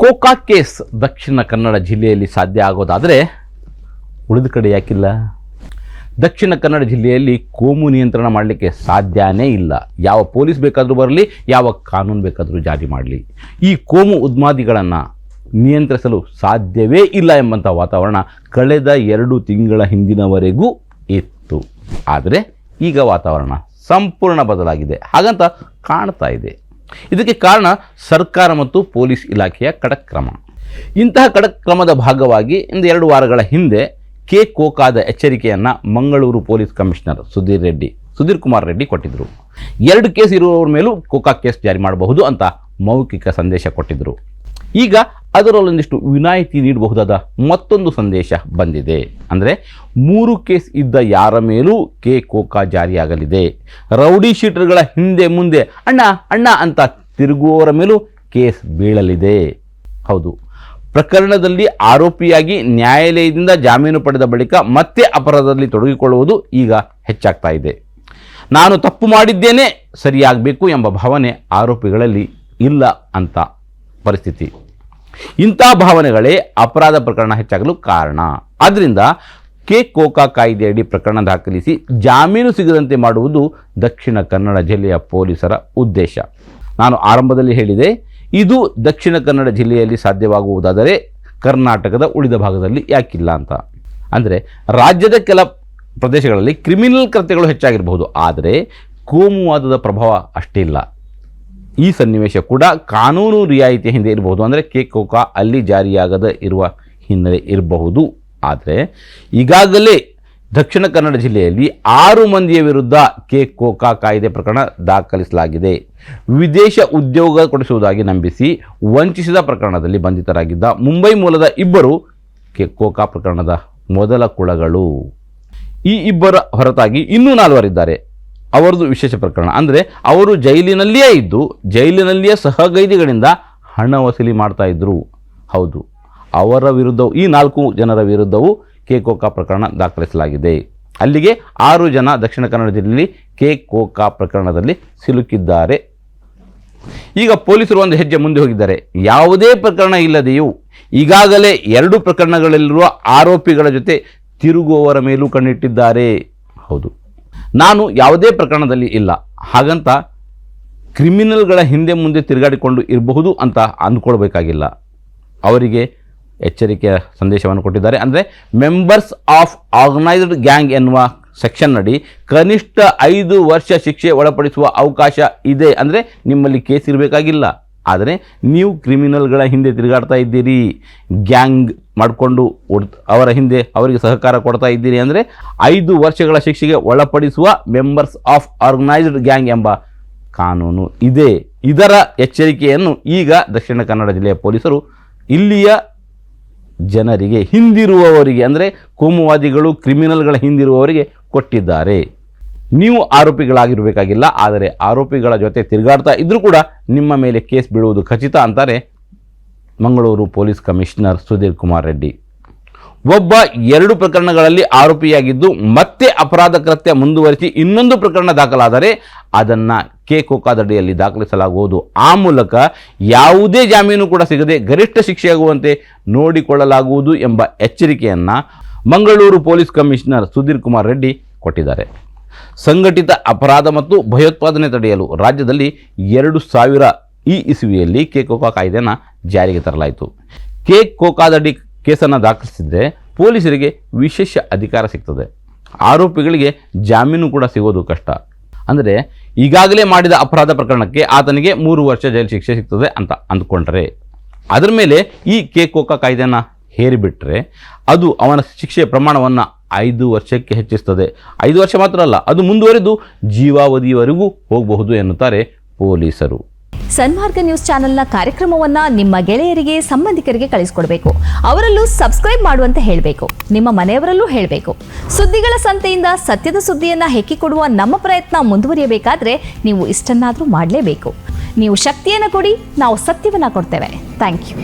Coca case Dakshina Kannada ಜಿಲ್ಲೆಯಲ್ಲಿ ಸಾಧ್ಯ ಆಗೋದಾದರೆ ಉಳಿದ ಕಡೆ ಯಾಕಿಲ್ಲ? ದಕ್ಷಿಣ ಕನ್ನಡ ಜಿಲ್ಲೆಯಲ್ಲಿ ಕೋಮು ನಿಯಂತ್ರಣ ಮಾಡಲಿಕ್ಕೆ ಸಾಧ್ಯನೇ ಇಲ್ಲ. ಯಾವ ಪೊಲೀಸ್ ಬೇಕಾದರೂ ಬರಲಿ, ಯಾವ ಕಾನೂನು ಬೇಕಾದರೂ ಜಾರಿ ಮಾಡಲಿ. ಈ ಕೋಮು ಉದ್ಮಾದಿಗಳನ್ನು ನಿಯಂತ್ರಿಸಲು ಸಾಧ್ಯವೇ ಇಲ್ಲ ಎಂಬಂಥ ವಾತಾವರಣ ಕಳೆದ ಎರಡು ತಿಂಗಳ ಹಿಂದಿನವರೆಗೂ ಇತ್ತು. ಆದರೆ ಈಗ ವಾತಾವರಣ ಸಂಪೂರ್ಣ ಬದಲಾಗಿದೆ. ಹಾಗಂತ ಕಾಣ್ತಾ ಇದೆ. ಇದಕ್ಕೆ ಕಾರಣ ಸರ್ಕಾರ ಮತ್ತು ಪೊಲೀಸ್ ಇಲಾಖೆಯ ಕಡಕ್ ಕ್ರಮ. ಇಂತಹ ಕಡಕ್ ಕ್ರಮದ ಭಾಗವಾಗಿ ಇಂದು ಎರಡು ವಾರಗಳ ಹಿಂದೆ ಕೆ ಕೋಕಾದ ಎಚ್ಚರಿಕೆಯನ್ನು ಮಂಗಳೂರು ಪೊಲೀಸ್ ಕಮಿಷನರ್ ಸುಧೀರ್ ರೆಡ್ಡಿ, ಸುಧೀರ್ ಕುಮಾರ್ ರೆಡ್ಡಿ ಕೊಟ್ಟಿದ್ದರು ಎರಡು ಕೇಸ್ ಇರುವವರ ಮೇಲೂ ಕೋಕಾ ಕೇಸ್ ಜಾರಿ ಮಾಡಬಹುದು ಅಂತ ಮೌಖಿಕ ಸಂದೇಶ ಕೊಟ್ಟಿದ್ದರು ಈಗ ಅದರಲ್ಲೊಂದಿಷ್ಟು ವಿನಾಯಿತಿ ನೀಡಬಹುದಾದ ಮತ್ತೊಂದು ಸಂದೇಶ ಬಂದಿದೆ. ಅಂದರೆ ಮೂರು ಕೇಸ್ ಇದ್ದ ಯಾರ ಮೇಲೂ ಕೆ ಕೋಕಾ ಜಾರಿಯಾಗಲಿದೆ. ರೌಡಿ ಶೀಟರ್ಗಳ ಹಿಂದೆ ಮುಂದೆ ಅಣ್ಣ ಅಣ್ಣ ಅಂತ ತಿರುಗುವವರ ಮೇಲೂ ಕೇಸ್ ಬೀಳಲಿದೆ. ಹೌದು. ಪ್ರಕರಣದಲ್ಲಿ ಆರೋಪಿಯಾಗಿ ನ್ಯಾಯಾಲಯದಿಂದ ಜಾಮೀನು ಪಡೆದ ಬಳಿಕ ಮತ್ತೆ ಅಪರಾಧದಲ್ಲಿ ತೊಡಗಿಕೊಳ್ಳುವುದು ಈಗ ಹೆಚ್ಚಾಗ್ತಾ ಇದೆ. ನಾನು ತಪ್ಪು ಮಾಡಿದ್ದೇನೆ, ಸರಿಯಾಗಬೇಕು ಎಂಬ ಭಾವನೆ ಆರೋಪಿಗಳಲ್ಲಿ ಇಲ್ಲ ಅಂತ ಪರಿಸ್ಥಿತಿ. ಇಂಥ ಭಾವನೆಗಳೇ ಅಪರಾಧ ಪ್ರಕರಣ ಹೆಚ್ಚಾಗಲು ಕಾರಣ. ಆದ್ದರಿಂದ ಕೆ ಕೋಕಾ ಕಾಯ್ದೆಯಡಿ ಪ್ರಕರಣ ದಾಖಲಿಸಿ ಜಾಮೀನು ಸಿಗದಂತೆ ಮಾಡುವುದು ದಕ್ಷಿಣ ಕನ್ನಡ ಜಿಲ್ಲೆಯ ಪೊಲೀಸರ ಉದ್ದೇಶ. ನಾನು ಆರಂಭದಲ್ಲಿ ಹೇಳಿದೆ, ಇದು ದಕ್ಷಿಣ ಕನ್ನಡ ಜಿಲ್ಲೆಯಲ್ಲಿ ಸಾಧ್ಯವಾಗುವುದಾದರೆ ಕರ್ನಾಟಕದ ಉಳಿದ ಭಾಗದಲ್ಲಿ ಯಾಕಿಲ್ಲ ಅಂತ. ಅಂದರೆ ರಾಜ್ಯದ ಕೆಲ ಪ್ರದೇಶಗಳಲ್ಲಿ ಕ್ರಿಮಿನಲ್ ಕೃತ್ಯಗಳು ಹೆಚ್ಚಾಗಿರಬಹುದು, ಆದರೆ ಕೋಮುವಾದದ ಪ್ರಭಾವ ಅಷ್ಟಿಲ್ಲ. ಈ ಸನ್ನಿವೇಶ ಕೂಡ ಕಾನೂನು ರಿಯಾಯಿತಿ ಹಿಂದೆ ಇರಬಹುದು. ಅಂದರೆ ಕೆ ಕೋಕಾ ಅಲ್ಲಿ ಜಾರಿಯಾಗದ ಇರುವ ಹಿನ್ನೆಲೆ ಇರಬಹುದು. ಆದರೆ ಈಗಾಗಲೇ ದಕ್ಷಿಣ ಕನ್ನಡ ಜಿಲ್ಲೆಯಲ್ಲಿ ಆರು ಮಂದಿಯ ವಿರುದ್ಧ ಕೆ ಕೋಕಾ ಕಾಯ್ದೆ ಪ್ರಕರಣ ದಾಖಲಿಸಲಾಗಿದೆ. ವಿದೇಶ ಉದ್ಯೋಗ ಕೊಡಿಸುವುದಾಗಿ ನಂಬಿಸಿ ವಂಚಿಸಿದ ಪ್ರಕರಣದಲ್ಲಿ ಬಂಧಿತರಾಗಿದ್ದ ಮುಂಬೈ ಮೂಲದ ಇಬ್ಬರು ಕೆ ಕೋಕಾ ಪ್ರಕರಣದ ಮೊದಲ ಕುಳಗಳು. ಈ ಇಬ್ಬರ ಹೊರತಾಗಿ ಇನ್ನೂ ನಾಲ್ವರಿದ್ದಾರೆ. ಅವರದು ವಿಶೇಷ ಪ್ರಕರಣ. ಅಂದರೆ ಅವರು ಜೈಲಿನಲ್ಲಿಯೇ ಇದ್ದು, ಜೈಲಿನಲ್ಲಿಯೇ ಸಹಗೈದಿಗಳಿಂದ ಹಣ ವಸೂಲಿ ಮಾಡ್ತಾ ಇದ್ದರು ಹೌದು. ಅವರ ವಿರುದ್ಧವು, ಈ ನಾಲ್ಕು ಜನರ ವಿರುದ್ಧವೂ ಕೆ ಕೋಕಾ ಪ್ರಕರಣ ದಾಖಲಿಸಲಾಗಿದೆ. ಅಲ್ಲಿಗೆ ಆರು ಜನ ದಕ್ಷಿಣ ಕನ್ನಡ ಜಿಲ್ಲೆಯಲ್ಲಿ ಕೆ ಕೋಕಾ ಪ್ರಕರಣದಲ್ಲಿ ಸಿಲುಕಿದ್ದಾರೆ. ಈಗ ಪೊಲೀಸರು ಒಂದು ಹೆಜ್ಜೆ ಮುಂದೆ ಹೋಗಿದ್ದಾರೆ. ಯಾವುದೇ ಪ್ರಕರಣ ಇಲ್ಲದೆಯೂ ಈಗಾಗಲೇ ಎರಡು ಪ್ರಕರಣಗಳಲ್ಲಿರುವ ಆರೋಪಿಗಳ ಜೊತೆ ತಿರುಗುವವರ ಮೇಲೂ ಕಣ್ಣಿಟ್ಟಿದ್ದಾರೆ. ಹೌದು. ನಾನು ಯಾವುದೇ ಪ್ರಕರಣದಲ್ಲಿ ಇಲ್ಲ. ಹಾಗಂತ ಕ್ರಿಮಿನಲ್ಗಳ ಹಿಂದೆ ಮುಂದೆ ತಿರುಗಾಡಿಕೊಂಡು ಇರಬಹುದು ಅಂತ ಅಂದ್ಕೊಳ್ಬೇಕಾಗಿಲ್ಲ. ಅವರಿಗೆ ಎಚ್ಚರಿಕೆಯ ಸಂದೇಶವನ್ನು ಕೊಟ್ಟಿದ್ದಾರೆ. ಅಂದರೆ ಮೆಂಬರ್ಸ್ ಆಫ್ ಆರ್ಗನೈಸ್ಡ್ ಗ್ಯಾಂಗ್ ಎನ್ನುವ ಸೆಕ್ಷನ್ ಅಡಿ ಕನಿಷ್ಠ ಐದು ವರ್ಷ ಶಿಕ್ಷೆ ಒಳಪಡಿಸುವ ಅವಕಾಶ ಇದೆ. ಅಂದರೆ ನಿಮ್ಮಲ್ಲಿ ಕೇಸ್ ಇರಬೇಕಾಗಿಲ್ಲ. ಆದರೆ ನೀವು ಕ್ರಿಮಿನಲ್ಗಳ ಹಿಂದೆ ತಿರುಗಾಡ್ತಾ ಇದ್ದೀರಿ, ಗ್ಯಾಂಗ್ ಮಾಡಿಕೊಂಡು ಅವರ ಹಿಂದೆ ಅವರಿಗೆ ಸಹಕಾರ ಕೊಡ್ತಾ ಇದ್ದೀರಿ ಅಂದರೆ ಐದು ವರ್ಷಗಳ ಶಿಕ್ಷೆಗೆ ಒಳಪಡಿಸುವ ಮೆಂಬರ್ಸ್ ಆಫ್ ಆರ್ಗನೈಸ್ಡ್ ಗ್ಯಾಂಗ್ ಎಂಬ ಕಾನೂನು ಇದೆ. ಇದರ ಎಚ್ಚರಿಕೆಯನ್ನು ಈಗ ದಕ್ಷಿಣ ಕನ್ನಡ ಜಿಲ್ಲೆಯ ಪೊಲೀಸರು ಇಲ್ಲಿಯ ಜನರಿಗೆ ಹಿಂದಿರುವವರಿಗೆ ಅಂದರೆ ಕೋಮುವಾದಿಗಳು, ಕ್ರಿಮಿನಲ್ಗಳ ಹಿಂದಿರುವವರಿಗೆ ಕೊಟ್ಟಿದ್ದಾರೆ. ನೀವು ಆರೋಪಿಗಳಾಗಿರಬೇಕಾಗಿಲ್ಲ, ಆದರೆ ಆರೋಪಿಗಳ ಜೊತೆ ತಿರುಗಾಡ್ತಾ ಇದ್ರೂ ಕೂಡ ನಿಮ್ಮ ಮೇಲೆ ಕೇಸ್ ಬೀಳುವುದು ಖಚಿತ ಅಂತಾರೆ ಮಂಗಳೂರು ಪೊಲೀಸ್ ಕಮಿಷನರ್ ಸುಧೀರ್ ಕುಮಾರ್ ರೆಡ್ಡಿ. ಒಬ್ಬ ಎರಡು ಪ್ರಕರಣಗಳಲ್ಲಿ ಆರೋಪಿಯಾಗಿದ್ದು ಮತ್ತೆ ಅಪರಾಧ ಕೃತ್ಯ ಮುಂದುವರಿಸಿ ಇನ್ನೊಂದು ಪ್ರಕರಣ ದಾಖಲಾದರೆ ಅದನ್ನು ಕೆ ಕೋಕಾದಡಿಯಲ್ಲಿ ದಾಖಲಿಸಲಾಗುವುದು. ಆ ಮೂಲಕ ಯಾವುದೇ ಜಾಮೀನು ಕೂಡ ಸಿಗದೆ ಗರಿಷ್ಠ ಶಿಕ್ಷೆಯಾಗುವಂತೆ ನೋಡಿಕೊಳ್ಳಲಾಗುವುದು ಎಂಬ ಎಚ್ಚರಿಕೆಯನ್ನು ಮಂಗಳೂರು ಪೊಲೀಸ್ ಕಮಿಷನರ್ ಸುಧೀರ್ ಕುಮಾರ್ ರೆಡ್ಡಿ ಕೊಟ್ಟಿದ್ದಾರೆ. ಸಂಘಟಿತ ಅಪರಾಧ ಮತ್ತು ಭಯೋತ್ಪಾದನೆ ತಡೆಯಲು ರಾಜ್ಯದಲ್ಲಿ ಎರಡು ಸಾವಿರ ಈ ಇಸುವಿಯಲ್ಲಿ ಕೆ ಕೋಕಾ ಕಾಯ್ದೆಯನ್ನು ಜಾರಿಗೆ ತರಲಾಯಿತು. ಕೆ ಕೋಕಾದಡಿ ಕೇಸನ್ನು ದಾಖಲಿಸಿದರೆ ಪೊಲೀಸರಿಗೆ ವಿಶೇಷ ಅಧಿಕಾರ ಸಿಗ್ತದೆ. ಆರೋಪಿಗಳಿಗೆ ಜಾಮೀನು ಕೂಡ ಸಿಗೋದು ಕಷ್ಟ. ಅಂದರೆ ಈಗಾಗಲೇ ಮಾಡಿದ ಅಪರಾಧ ಪ್ರಕರಣಕ್ಕೆ ಆತನಿಗೆ ಮೂರು ವರ್ಷ ಜೈಲು ಶಿಕ್ಷೆ ಸಿಗ್ತದೆ ಅಂತ ಅಂದ್ಕೊಂಡ್ರೆ. ಅದರ ಮೇಲೆ ಈ ಕೆ ಕೋಕಾ ಕಾಯ್ದೆಯನ್ನು ಹೇರಿಬಿಟ್ರೆ ಅದು ಅವನ ಶಿಕ್ಷೆಯ ಪ್ರಮಾಣವನ್ನು ಐದು ವರ್ಷಕ್ಕೆ ಹೆಚ್ಚಿಸ್ತದೆ. ಐದು ವರ್ಷ ಮಾತ್ರ ಅಲ್ಲ, ಅದು ಮುಂದುವರೆದು ಜೀವಾವಧಿಯವರೆಗೂ ಹೋಗಬಹುದು ಎನ್ನುತ್ತಾರೆ ಪೊಲೀಸರು. ಸನ್ಮಾರ್ಗ ನ್ಯೂಸ್ ಚಾನೆಲ್ನ ಕಾರ್ಯಕ್ರಮವನ್ನ ನಿಮ್ಮ ಗೆಳೆಯರಿಗೆ, ಸಂಬಂಧಿಕರಿಗೆ ಕಳಿಸ್ಕೊಡ್ಬೇಕು. ಅವರಲ್ಲೂ ಸಬ್ಸ್ಕ್ರೈಬ್ ಮಾಡುವಂತೆ ಹೇಳಬೇಕು. ನಿಮ್ಮ ಮನೆಯವರಲ್ಲೂ ಹೇಳಬೇಕು. ಸುದ್ದಿಗಳ ಸಂತೆಯಿಂದ ಸತ್ಯದ ಸುದ್ದಿಯನ್ನ ಹೆಕ್ಕಿಕೊಡುವ ನಮ್ಮ ಪ್ರಯತ್ನ ಮುಂದುವರಿಯಬೇಕಾದ್ರೆ ನೀವು ಇಷ್ಟನ್ನಾದರೂ ಮಾಡಲೇಬೇಕು. ನೀವು ಶಕ್ತಿಯನ್ನು ಕೊಡಿ, ನಾವು ಸತ್ಯವನ್ನು ಕೊಡ್ತೇವೆ. Thank you